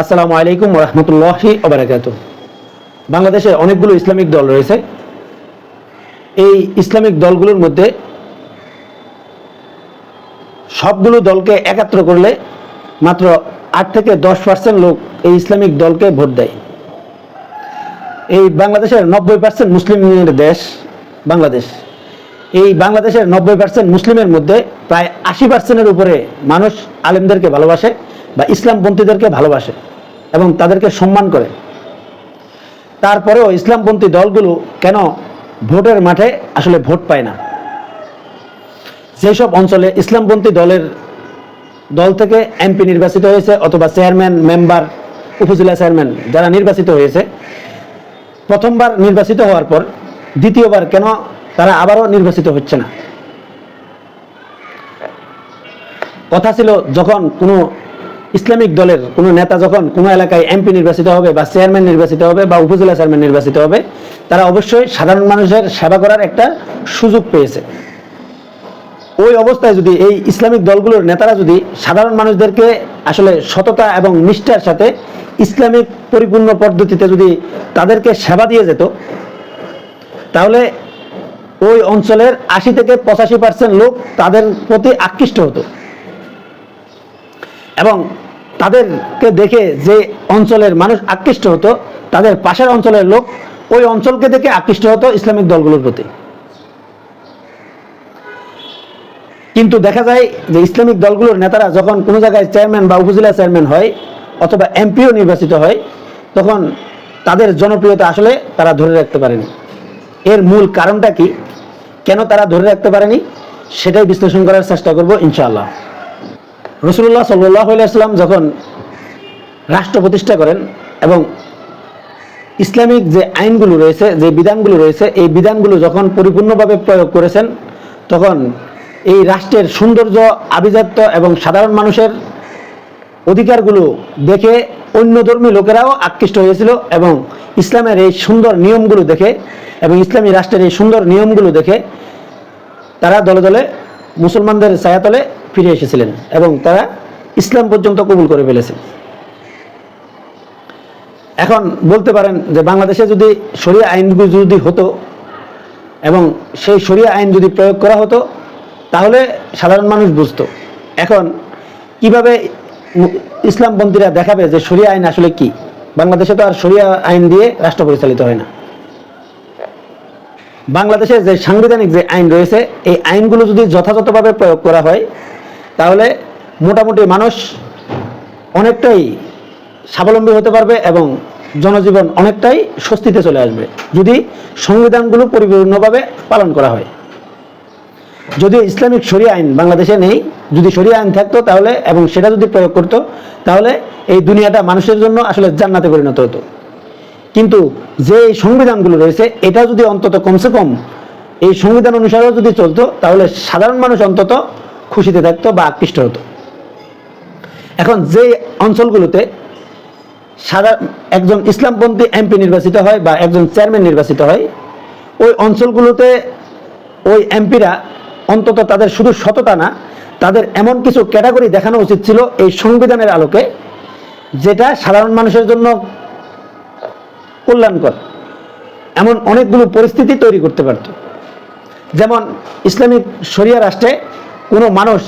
আসসালামু আলাইকুম রহমতুল্লাহি ওবরাকাত বাংলাদেশে অনেকগুলো ইসলামিক দল রয়েছে। এই ইসলামিক দলগুলোর মধ্যে সবগুলো দলকে একাত্র করলে মাত্র আট থেকে দশ পার্সেন্ট লোক এই ইসলামিক দলকে ভোট দেয়। এই বাংলাদেশের নব্বই পার্সেন্ট মুসলিমের দেশ বাংলাদেশ। এই বাংলাদেশের নব্বই পার্সেন্ট মুসলিমের মধ্যে প্রায় আশি পার্সেন্টের উপরে মানুষ আলেমদেরকে ভালোবাসে। বা ইসলামপন্থীদেরকে ভালোবাসে এবং তাদেরকে সম্মান করে। তারপরেও ইসলামপন্থী দলগুলো কেন ভোটের মাঠে আসলে ভোট পায় না? যেসব অঞ্চলে ইসলামপন্থী দলের দল থেকে এমপি নির্বাচিত হয়েছে অথবা চেয়ারম্যান, মেম্বার, উপজেলা চেয়ারম্যান যারা নির্বাচিত হয়েছে, প্রথমবার নির্বাচিত হওয়ার পর দ্বিতীয়বার কেন তারা আবারও নির্বাচিত হচ্ছে না? কথা ছিল যখন কোনো ইসলামিক দলের কোনো নেতা যখন কোনো এলাকায় এমপি নির্বাচিত হবে বা চেয়ারম্যান নির্বাচিত হবে বা উপজেলা চেয়ারম্যান নির্বাচিত হবে, তারা অবশ্যই সাধারণ মানুষের সেবা করার একটা সুযোগ পেয়েছে। ওই অবস্থায় যদি এই ইসলামিক দলগুলোর নেতারা যদি সাধারণ মানুষদেরকে আসলে সততা এবং নিষ্ঠার সাথে ইসলামিক পরিপূর্ণ পদ্ধতিতে যদি তাদেরকে সেবা দিয়ে যেত, তাহলে ওই অঞ্চলের আশি থেকে পঁচাশি পার্সেন্ট লোক তাদের প্রতি আকৃষ্ট হতো। এবং তাদেরকে দেখে যে অঞ্চলের মানুষ আকৃষ্ট হতো, তাদের পাশের অঞ্চলের লোক ওই অঞ্চলকে দেখে আকৃষ্ট হতো ইসলামিক দলগুলোর প্রতি। কিন্তু দেখা যায় যে ইসলামিক দলগুলোর নেতারা যখন কোনো জায়গায় চেয়ারম্যান বা উপজেলা চেয়ারম্যান হয় অথবা এমপিও নির্বাচিত হয়, তখন তাদের জনপ্রিয়তা আসলে তারা ধরে রাখতে পারেনি। এর মূল কারণটা কি? কেন তারা ধরে রাখতে পারেনি? সেটাই বিশ্লেষণ করার চেষ্টা করব ইনশাআল্লাহ। রসুল্লাহ সাল্লাহ আসলাম যখন রাষ্ট্র প্রতিষ্ঠা করেন এবং ইসলামিক যে আইনগুলো রয়েছে, যে বিধানগুলো রয়েছে, এই বিধানগুলো যখন পরিপূর্ণভাবে প্রয়োগ করেছেন, তখন এই রাষ্ট্রের সৌন্দর্য, আভিজাত্য এবং সাধারণ মানুষের অধিকারগুলো দেখে অন্য ধর্মী লোকেরাও আকৃষ্ট হয়েছিল এবং ইসলামের এই সুন্দর নিয়মগুলো দেখে এবং ইসলামী রাষ্ট্রের এই সুন্দর নিয়মগুলো দেখে তারা দলে দলে মুসলমানদের ছায়াতলে ফিরে এসেছিলেন এবং তারা ইসলাম পর্যন্ত কবুল করে ফেলেছে এখন বলতে পারেন যে বাংলাদেশে যদি শরিয়া আইনগুলো যদি হতো এবং সেই শরিয়া আইন যদি প্রয়োগ করা হতো, তাহলে সাধারণ মানুষ বুঝতো। এখন কীভাবে ইসলামপন্থীরা দেখাবে যে শরিয়া আইন আসলে কি? বাংলাদেশে তো আর সরিয়া আইন দিয়ে রাষ্ট্র পরিচালিত হয় না। বাংলাদেশে যে সাংবিধানিক যে আইন রয়েছে, এই আইনগুলো যদি যথাযথভাবে প্রয়োগ করা হয়, তাহলে মোটামুটি মানুষ অনেকটাই স্বাবলম্বী হতে পারবে এবং জনজীবন অনেকটাই স্বস্তিতে চলে আসবে যদি সংবিধানগুলো পরিপূর্ণভাবে পালন করা হয়। যদিও ইসলামিক শরিয়া আইন বাংলাদেশে নেই, যদি শরিয়া আইন থাকতো তাহলে এবং সেটা যদি প্রয়োগ করতো, তাহলে এই দুনিয়াটা মানুষের জন্য আসলে জান্নাতে পরিণত হতো। কিন্তু যে সংবিধানগুলো রয়েছে, এটা যদি অন্তত কমসে কম এই সংবিধান অনুসারেও যদি চলতো, তাহলে সাধারণ মানুষ অন্তত খুশিতে থাকতো বা আকৃষ্ট হতো। এখন যে অঞ্চলগুলোতে সাদা একজন ইসলামপন্থী এমপি নির্বাচিত হয় বা একজন চেয়ারম্যান নির্বাচিত হয়, ওই অঞ্চলগুলোতে ওই এমপিরা অন্তত তাদের শুধু সততা না, তাদের এমন কিছু ক্যাটাগরি দেখানো উচিত ছিল এই সংবিধানের আলোকে, যেটা সাধারণ মানুষের জন্য কল্যাণকর। এমন অনেকগুলো পরিস্থিতি তৈরি করতে পারত। যেমন ইসলামিক শরিয়া রাষ্ট্রে কোনো মানুষ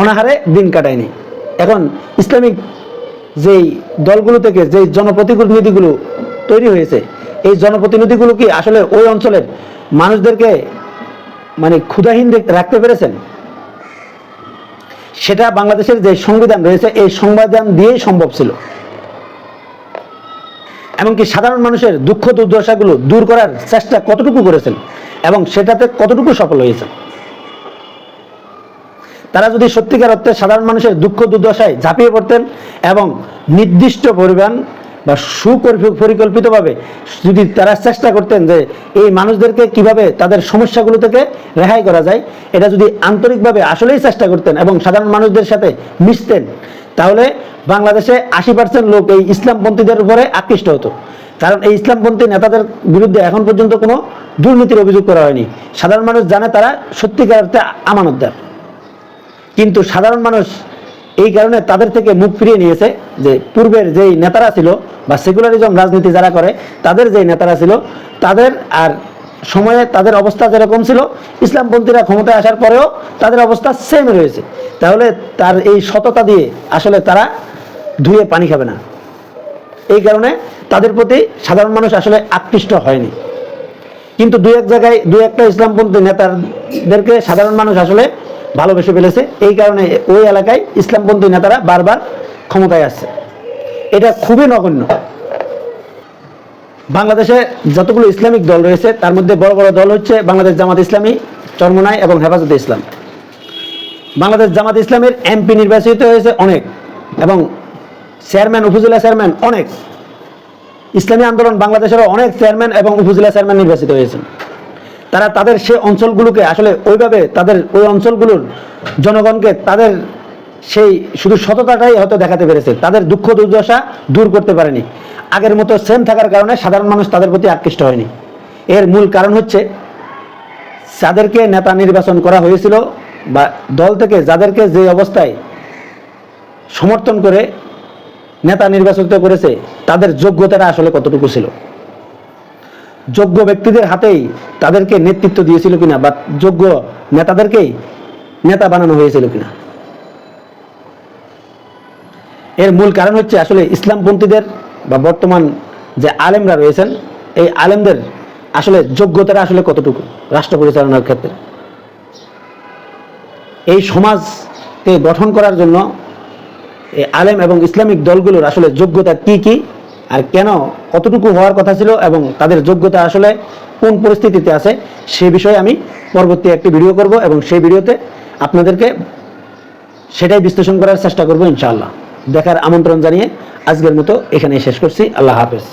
অনাহারে দিন কাটায়নি। এখন ইসলামিক যেই দলগুলো থেকে যেই জনপ্রতিনিধিগুলো তৈরি হয়েছে, এই জনপ্রতিনিধিগুলো কি আসলে ওই অঞ্চলের মানুষদেরকে মানে ক্ষুধাহীন রাখতে পেরেছেন? সেটা বাংলাদেশের যে সংবিধান রয়েছে, এই সংবিধান দিয়েই সম্ভব ছিল। এমনকি সাধারণ মানুষের দুঃখ দুর্দশাগুলো দূর করার চেষ্টা কতটুকু করেছেন এবং সেটাতে কতটুকু সফল হয়েছেন? তারা যদি সত্যিকার অর্থে সাধারণ মানুষের দুঃখ দুর্দশায় ঝাঁপিয়ে পড়তেন এবং নির্দিষ্ট পরিমাণ বা সুপরিকল্পিতভাবে যদি তারা চেষ্টা করতেন যে এই মানুষদেরকে কীভাবে তাদের সমস্যাগুলো থেকে রেহাই করা যায়, এটা যদি আন্তরিকভাবে আসলেই চেষ্টা করতেন এবং সাধারণ মানুষদের সাথে মিশতেন তাহলে বাংলাদেশে আশি পার্সেন্ট লোক এই ইসলামপন্থীদের উপরে আকৃষ্ট হতো। কারণ এই ইসলামপন্থী নেতাদের বিরুদ্ধে এখন পর্যন্ত কোনো দুর্নীতির অভিযোগ করা হয়নি। সাধারণ মানুষ জানে তারা সত্যিকার অর্থে আমানতদার। কিন্তু সাধারণ মানুষ এই কারণে তাদের থেকে মুখ ফিরিয়ে নিয়েছে যে পূর্বের যেই নেতারা ছিল বা সেকুলারিজম রাজনীতি যারা করে, তাদের যেই নেতারা ছিল, তাদের আর সময়ে তাদের অবস্থা যেরকম ছিল, ইসলামপন্থীরা ক্ষমতায় আসার পরেও তাদের অবস্থা সেম রয়েছে। তাহলে তার এই সততা দিয়ে আসলে তারা ধুয়ে পানি খাবে না। এই কারণে তাদের প্রতি সাধারণ মানুষ আসলে আকৃষ্ট হয়নি। কিন্তু দু এক জায়গায় দু একটা ইসলামপন্থী নেতাদেরকে সাধারণ মানুষ আসলে ভালোবেসে ফেলেছে। এই কারণে ওই এলাকায় ইসলামপন্থী নেতারা বারবার ক্ষমতায় আসছে। এটা খুবই নগণ্য। বাংলাদেশে যতগুলো ইসলামিক দল রয়েছে, তার মধ্যে বড় বড় দল হচ্ছে বাংলাদেশ জামাত ইসলামী, চরমনাই এবং হেফাজতে ইসলাম। বাংলাদেশ জামাত ইসলামের এমপি নির্বাচিত হয়েছে অনেক এবং চেয়ারম্যান, উপজেলা চেয়ারম্যান অনেক। ইসলামী আন্দোলন বাংলাদেশেরও অনেক চেয়ারম্যান এবং উপজেলা চেয়ারম্যান নির্বাচিত হয়েছেন। তারা তাদের সে অঞ্চলগুলোকে আসলে ওইভাবে তাদের ওই অঞ্চলগুলোর জনগণকে তাদের সেই শুধু সততাটাই হয়তো দেখাতে পেরেছে। তাদের দুঃখ দুর্দশা দূর করতে পারেনি। আগের মতো সেম থাকার কারণে সাধারণ মানুষ তাদের প্রতি আকৃষ্ট হয়নি। এর মূল কারণ হচ্ছে, যাদেরকে নেতা নির্বাচন করা হয়েছিল বা দল থেকে যাদেরকে যে অবস্থায় সমর্থন করে নেতা নির্বাচিত করেছে, তাদের যোগ্যতাটা আসলে কতটুকু ছিল? যোগ্য ব্যক্তিদের হাতেই তাদেরকে নেতৃত্ব দিয়েছিল কিনা বা যোগ্য নেতাদেরকেই নেতা বানানো হয়েছিল কিনা? এর মূল কারণ হচ্ছে আসলে ইসলামপন্থীদের বা বর্তমান যে আলেমরা রয়েছেন, এই আলেমদের আসলে যোগ্যতাটা আসলে কতটুকু রাষ্ট্র পরিচালনার ক্ষেত্রে? এই সমাজকে গঠন করার জন্য এই আলেম এবং ইসলামিক দলগুলোর আসলে যোগ্যতা কি কি আর কেন কতটুকু হওয়ার কথা ছিল এবং তাদের যোগ্যতা আসলে কোন পরিস্থিতিতে আছে সে বিষয়ে আমি পরবর্তী একটি ভিডিও করব এবং সেই ভিডিওতে আপনাদেরকে সেটাই বিশ্লেষণ করার চেষ্টা করব ইনশাআল্লাহ। দেখার আমন্ত্রণ জানিয়ে আজকের মতো এখানে শেষ করছি। আল্লাহ হাফেজ।